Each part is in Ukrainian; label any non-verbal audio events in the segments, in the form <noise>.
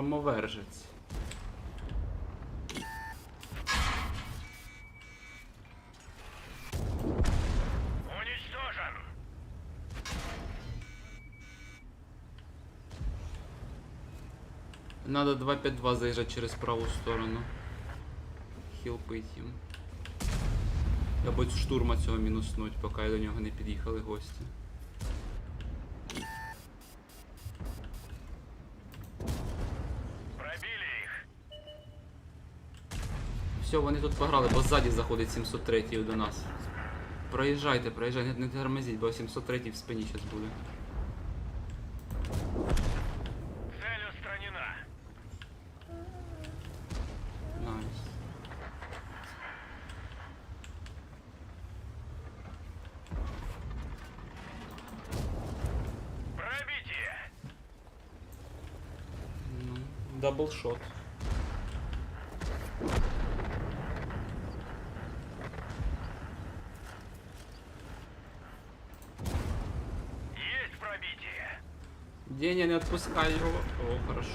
Громовержець. Уничтожен! Надо 2-5-2 заїжджати через праву сторону. Хілпить їм. Або штурма цього мінуснуть, поки до нього не під'їхали гості. Пробили их! Все, вони тут пограли, бо ззаді заходить 703 до нас. Проїжджайте, проїжджайте, не, тормозіть, бо 703 в спині зараз буде. Цель устранена! Найс. Пробитие! Ну, даблшот. Есть пробитие! Деня, не отпускай его. О, хорошо.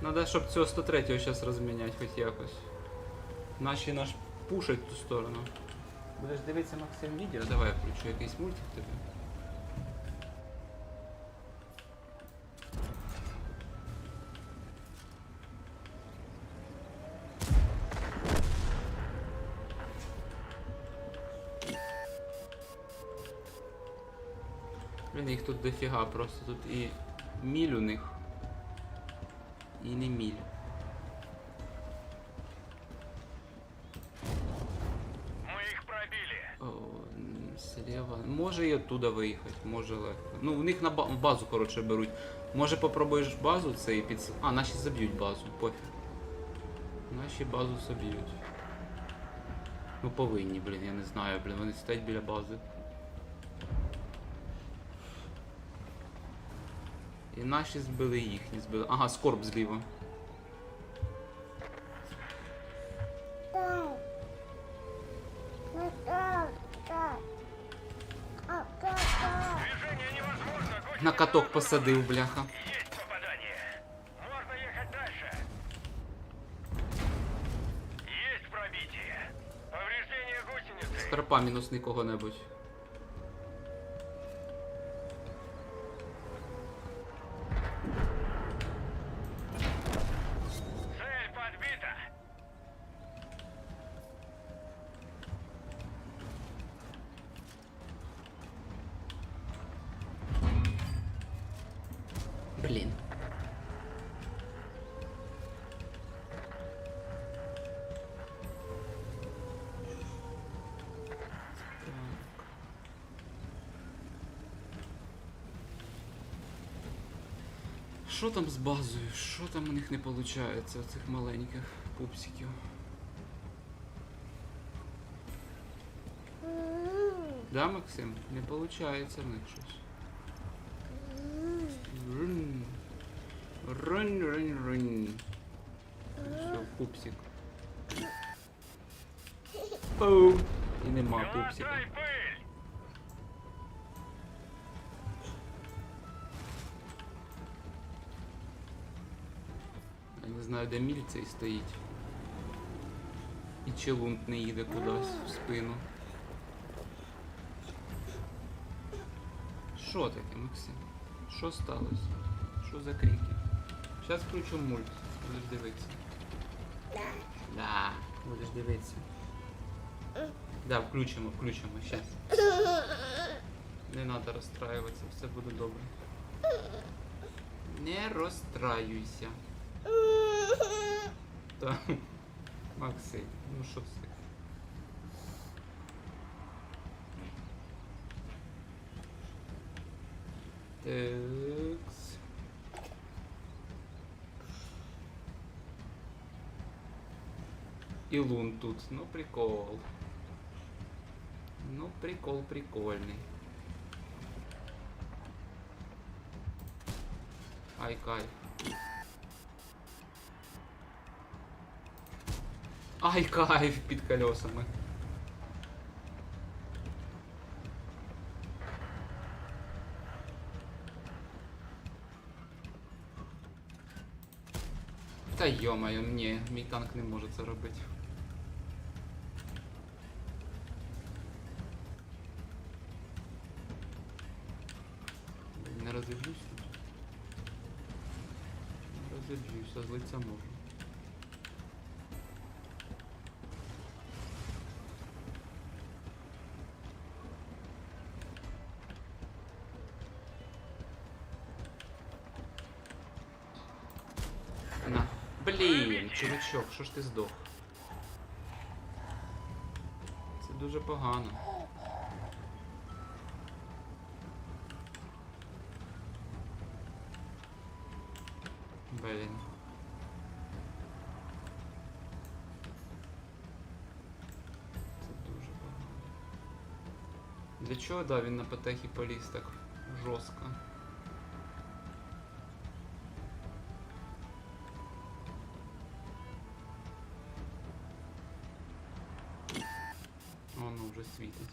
Надо, щоб цього 103-го сейчас розміняти хоч якось. Наші наш пушать ту сторону. Будеш дивитися Максим відео? Давай я включу якийсь мультик тобі. Блін, їх тут дофіга, просто тут і міль у них. І не міль. Мы их пробили! О, слева. Може і оттуда виїхати, може легко. Ну, в них на ба- базу, коротше, беруть. Може попробуєш базу цей під. А, наші заб'ють базу, пофіг. Наші базу заб'ють. Ну повинні, блін, я не знаю, блін, вони стоять біля бази. І наші збили їхні збили. Ага, скорб зліва. На каток посадив, бляха. Есть попадание! Можно ехать Блін. Що там з базою? Що там у них не виходить, оцих маленьких пупсиків? Да, Максим? Не виходить в них щось. Рун. Рун, рун, рун. Все, пупсик. Оу. І нема пупсика. Я не знаю, де міль цей стоїть. І челунт не їде кудись в спину. Що таке, Максим? Що сталося? Що за крики? Зараз включу мульт, будеш дивитися. Да, будеш дивитися. Да, включимо, включимо, щас. Не треба розстраюватися, все буде добре. Не розстраюйся. <laughs> Та. Максим, ну що це? Текс. І лун тут. Ну прикол. Ну прикол прикольний. Ай кайф. Ай, кайф під колесами. Та йомаю, ні, мій танк не може це робити. Не розіб'юся. Не розіб'юся, а злиться можу. Блін, чувачок, що ж ти здох? Це дуже погано. Блін. Це дуже погано. Для чого, да, він на потехі поліз так жорстко? Вже світить.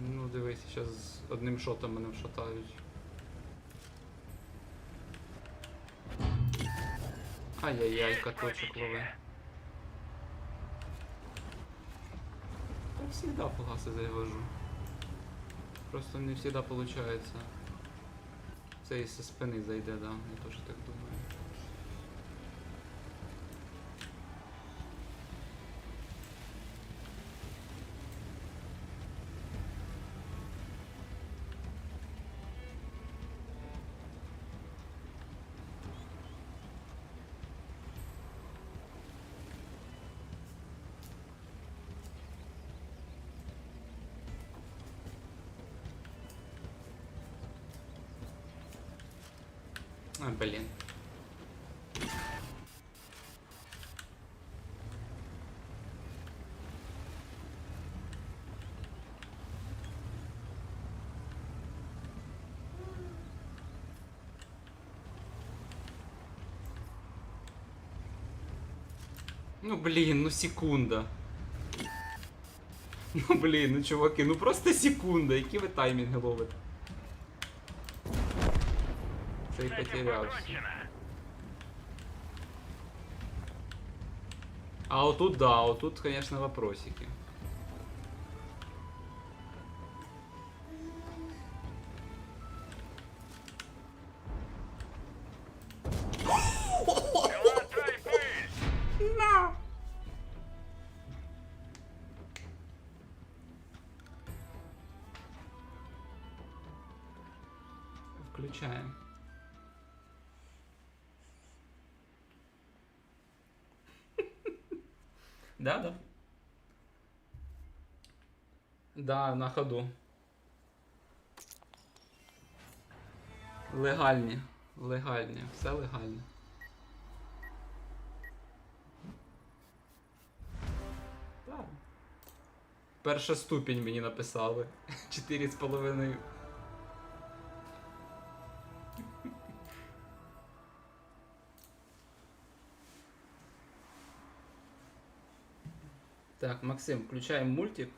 Ну, дивись, зараз одним шотом мене вшатають. Ай-яй-яй, каточок лови. всегда фугаси завожу. Просто не всегда получается. Це і со спини зайде, да. Я теж так думаю. А, блін. Ну блін, ну секунда. Ну блін, ну чуваки, ну просто секунда, які ви таймінги ловите? Потерявся. покончено. А вот тут да, вот тут, конечно, вопросики. Да, да. Да, на ходу. Легальні. Легальні. Все легальне. Перша ступінь мені написали. <laughs> 4,5. Максим, включаем мультик.